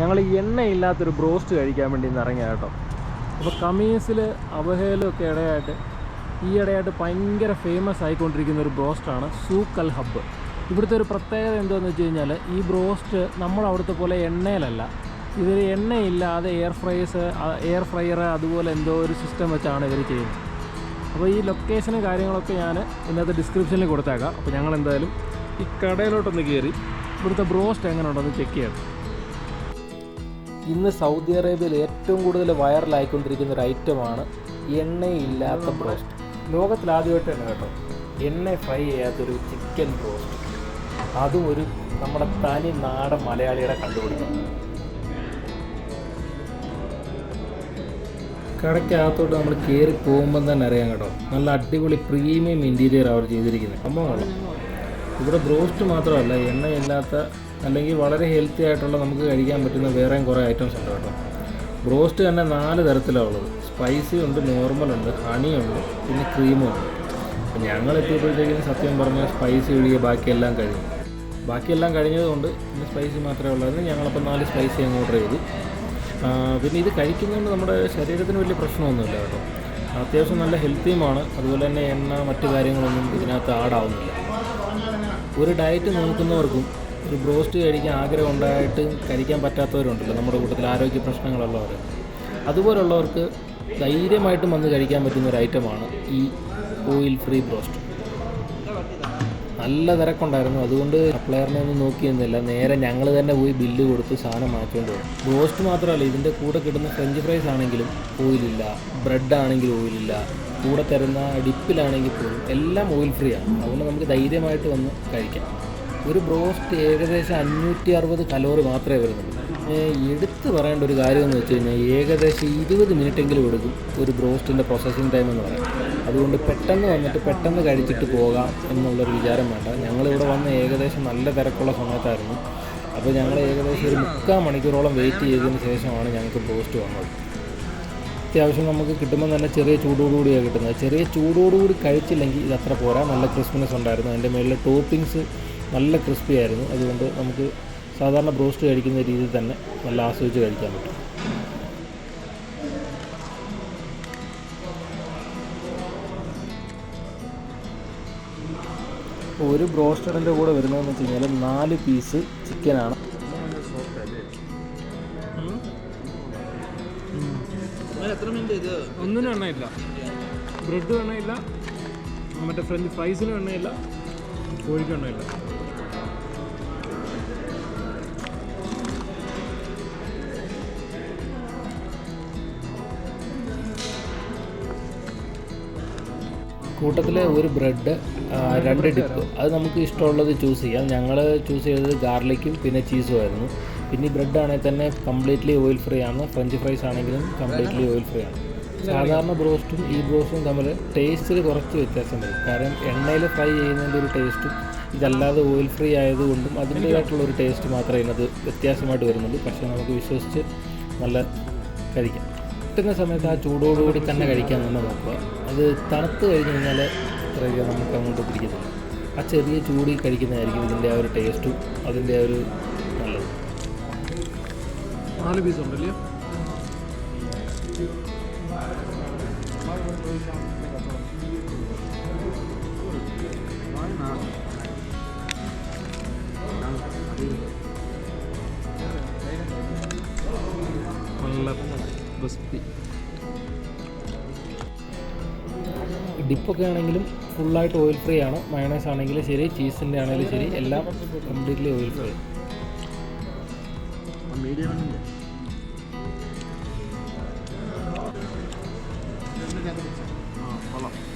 ഞങ്ങൾ എണ്ണയില്ലാത്തൊരു ബ്രോസ്റ്റ് കഴിക്കാൻ വേണ്ടി ഇന്ന് ഇറങ്ങിയ കേട്ടോ. അപ്പോൾ കമീസിൽ അവഹേലൊക്കെ ഇടയായിട്ട് ഈ ഇടയായിട്ട് ഭയങ്കര ഫേമസ് ആയിക്കൊണ്ടിരിക്കുന്ന ഒരു ബ്രോസ്റ്റാണ് സൂക്കൽ ഹബ്ബ്. ഇവിടുത്തെ ഒരു പ്രത്യേകത എന്താണെന്ന് വെച്ച് കഴിഞ്ഞാൽ ഈ ബ്രോസ്റ്റ് നമ്മൾ അവിടുത്തെ പോലെ എണ്ണയിലല്ല. ഇവർ എണ്ണയില്ലാതെ എയർ ഫ്രൈസ് എയർ ഫ്രയർ അതുപോലെ എന്തോ ഒരു സിസ്റ്റം വെച്ചാണ് ഇവർ ചെയ്യുന്നത്. അപ്പോൾ ഈ ലൊക്കേഷനും കാര്യങ്ങളൊക്കെ ഞാൻ ഇന്നത്തെ ഡിസ്ക്രിപ്ഷനിൽ കൊടുത്തേക്കാം. അപ്പോൾ ഞങ്ങൾ എന്തായാലും ഈ കടയിലോട്ടൊന്ന് കയറി ഇവിടുത്തെ ബ്രോസ്റ്റ് എങ്ങനെ ഉണ്ടെന്ന് ചെക്ക് ചെയ്യാം ഇന്ന് സൗദി അറേബ്യയിൽ ഏറ്റവും കൂടുതൽ വൈറലായിക്കൊണ്ടിരിക്കുന്ന ഒരു ഐറ്റമാണ് എണ്ണയില്ലാത്ത ബ്രോസ്റ്റ്. ലോകത്തിൽ ആദ്യമായിട്ട് തന്നെ കേട്ടോ. എണ്ണ ഫ്രൈ ചെയ്യാത്തൊരു ചിക്കൻ ബ്രോസ്റ്റ്. അതും ഒരു നമ്മുടെ തനി നാടൻ മലയാളിയുടെ കണ്ടുപിടിക്കണം കടയ്ക്കകത്തോട്ട് നമ്മൾ കയറി പോകുമ്പോൾ തന്നെ അറിയാം കേട്ടോ. നല്ല അടിപൊളി പ്രീമിയം ഇന്റീരിയർ അവർ ചെയ്തിരിക്കുന്നത്. സംഭവമാണ് ഇവിടെ ബ്രോസ്റ്റ് മാത്രമല്ല എണ്ണയില്ലാത്ത അല്ലെങ്കിൽ വളരെ ഹെൽത്തി ആയിട്ടുള്ള നമുക്ക് കഴിക്കാൻ പറ്റുന്ന വേറെയും കുറേ ഐറ്റംസ് ഉണ്ട് കേട്ടോ. ബ്രോസ്റ്റ് തന്നെ നാല് തരത്തിലാണ് ഉള്ളത്. സ്പൈസി ഉണ്ട് നോർമൽ ഉണ്ട് ഹണി ഉണ്ട് പിന്നെ ക്രീമും ഉണ്ട്. അപ്പോൾ ഞങ്ങൾ എത്തിയപ്പോഴത്തേക്കും സത്യം പറഞ്ഞാൽ സ്പൈസി ഒഴികെ ബാക്കിയെല്ലാം കഴിഞ്ഞു. ബാക്കിയെല്ലാം കഴിഞ്ഞതുകൊണ്ട് പിന്നെ സ്പൈസി മാത്രമേ ഉള്ളായിരുന്നു. ഞങ്ങളപ്പോൾ നാല് സ്പൈസി അങ്ങ് ഓർഡർ ചെയ്തു. പിന്നെ ഇത് കഴിക്കുന്നതുകൊണ്ട് നമ്മുടെ ശരീരത്തിന് വലിയ പ്രശ്നമൊന്നുമില്ല കേട്ടോ. അത്യാവശ്യം നല്ല ഹെൽത്തിയുമാണ് അതുപോലെ തന്നെ എണ്ണ മറ്റു കാര്യങ്ങളൊന്നും ഇതിനകത്ത് ആഡാവുന്നില്ല ഒരു ഡയറ്റ് നോക്കുന്നവർക്കും ഒരു ബ്രോസ്റ്റ് കഴിക്കാൻ ആഗ്രഹം ഉണ്ടായിട്ട് കഴിക്കാൻ പറ്റാത്തവരുണ്ടല്ലോ നമ്മുടെ കൂട്ടത്തിൽ ആരോഗ്യ പ്രശ്നങ്ങളുള്ളവർ അതുപോലുള്ളവർക്ക് ധൈര്യമായിട്ടും വന്ന് കഴിക്കാൻ പറ്റുന്ന ഒരു ഐറ്റമാണ് ഈ ഓയിൽ ഫ്രീ ബ്രോസ്റ്റ്. നല്ല തിരക്കുണ്ടായിരുന്നു. അതുകൊണ്ട് സപ്ലയറിനെ ഒന്നും നോക്കിയിരുന്നില്ല. നേരെ ഞങ്ങൾ തന്നെ പോയി ബില്ല് കൊടുത്ത് സാധനം മാറ്റിക്കൊണ്ട് പോകും ബ്രോസ്റ്റ് മാത്രമല്ല ഇതിന്റെ കൂടെ കിട്ടുന്ന ഫ്രഞ്ച് ഫ്രൈസ് ആണെങ്കിലും ഓയിലില്ല. ബ്രെഡ് ആണെങ്കിലും ഓയിലില്ല. കൂടെ തരുന്ന ഡിപ്പിലാണെങ്കിൽ പോലും എല്ലാം ഓയിൽ ഫ്രീ ആണ്. അതുകൊണ്ട് നമുക്ക് ധൈര്യമായിട്ട് വന്ന് കഴിക്കാം. ഒരു ബ്രോസ്റ്റ് ഏകദേശം അഞ്ഞൂറ്റി അറുപത് കലോറി മാത്രമേ വരുന്നുള്ളൂ. എടുത്ത് പറയേണ്ട ഒരു കാര്യം എന്ന് വെച്ച് കഴിഞ്ഞാൽ ഏകദേശം ഇരുപത് മിനിറ്റെങ്കിലും എടുക്കും ഒരു ബ്രോസ്റ്റിന്റെ പ്രോസസ്സിങ് ടൈം എന്ന് പറയാം അതുകൊണ്ട് പെട്ടെന്ന് വന്നിട്ട് പെട്ടെന്ന് കഴിച്ചിട്ട് പോകാം എന്നുള്ളൊരു വിചാരം വേണ്ട. ഞങ്ങളിവിടെ വന്ന് ഏകദേശം നല്ല തിരക്കുള്ള സമയത്തായിരുന്നു. അപ്പോൾ ഞങ്ങൾ ഏകദേശം ഒരു മുക്കാൽ മണിക്കൂറോളം വെയിറ്റ് ചെയ്തതിന് ശേഷമാണ് ഞങ്ങൾക്ക് ബ്രോസ്റ്റ് വന്നത്. അത്യാവശ്യം നമുക്ക് കിട്ടുമ്പോൾ തന്നെ ചെറിയ ചൂടോടുകൂടിയാണ് കിട്ടുന്നത്. ചെറിയ ചൂടോടുകൂടി കഴിച്ചില്ലെങ്കിൽ ഇത് അത്ര പോരാ. നല്ല ക്രിസ്മസ് ഉണ്ടായിരുന്നു. അതിന്റെ മേളിൽ ടോപ്പിങ്സ് നല്ല ക്രിസ്പി ആയിരുന്നു. അതുകൊണ്ട് നമുക്ക് സാധാരണ ബ്രോസ്റ്റ് കഴിക്കുന്ന രീതിയിൽ തന്നെ നല്ല ആസ്വദിച്ച് കഴിക്കാൻ പറ്റും. ഒരു ബ്രോസ്റ്റഡിന്റെ കൂടെ വരുന്നതെന്ന് വെച്ച് കഴിഞ്ഞാൽ നാല് പീസ് ചിക്കനാണ്. ഒന്നിനും എണ്ണയില്ല. ബ്രെഡ് എണ്ണയില്ല. മറ്റേ ഫ്രഞ്ച് ഫ്രൈസിനും എണ്ണയില്ല. കോഴിക്കും കൂട്ടത്തിലെ കൂട്ടത്തിൽ ഒരു ബ്രെഡ് രണ്ട് ഡിപ്പ്. അത് നമുക്ക് ഇഷ്ടമുള്ളത് ചൂസ് ചെയ്യാം. ഞങ്ങൾ ചൂസ് ചെയ്തത് ഗാർലിക്കും പിന്നെ ചീസും ആയിരുന്നു. പിന്നെ ഈ ബ്രെഡ് ആണെങ്കിൽ തന്നെ കംപ്ലീറ്റ്ലി ഓയിൽ ഫ്രീ ആണ്. ഫ്രഞ്ച് ഫ്രൈസ് ആണെങ്കിലും കംപ്ലീറ്റ്ലി ഓയിൽ ഫ്രീ ആണ്. സാധാരണ ബ്രോസ്റ്റും ഈ ബ്രോസ്റ്റും തമ്മിൽ ടേസ്റ്റിൽ കുറച്ച് വ്യത്യാസം വരും കാരണം എണ്ണയിൽ ഫ്രൈ ചെയ്യുന്നതിന്റെ ഒരു ടേസ്റ്റും ഇതല്ലാതെ ഓയിൽ ഫ്രീ ആയതുകൊണ്ടും അതിന്റേതായിട്ടുള്ള ഒരു ടേസ്റ്റ് മാത്രമേ ഇതിനകത്ത് വ്യത്യാസമായിട്ട് വരുന്നുള്ളൂ. പക്ഷേ നമുക്ക് വിശ്വസിച്ച് നല്ല കഴിക്കാം. കിട്ടുന്ന സമയത്ത് ആ ചൂടോടുകൂടി തന്നെ കഴിക്കാൻ തന്നെ നോക്കുക. അത് തണുത്ത് കഴിഞ്ഞ് കഴിഞ്ഞാൽ അത്രയ്ക്ക് നമുക്ക് അങ്ങോട്ട് പിടിക്കുന്നില്ല ആ ചെറിയ ചൂടിൽ കഴിക്കുന്നതായിരിക്കും ഇതിന്റെ ആ ഒരു ടേസ്റ്റും അതിന്റെ ആ ഒരു നല്ലത്. നാല് പീസ് ഉണ്ടല്ലേ? ഡിപ്പൊക്കെ ആണെങ്കിലും ഫുള്ളായിട്ട് ഓയിൽ ഫ്രീ ആണ്? മയണൈസ് ആണെങ്കിലും ശരി ചീസിന്റെ ആണെങ്കിലും ശരി എല്ലാം കംപ്ലീറ്റ്ലി ഓയിൽ ഫ്രീ മീഡിയം 嗯，好了。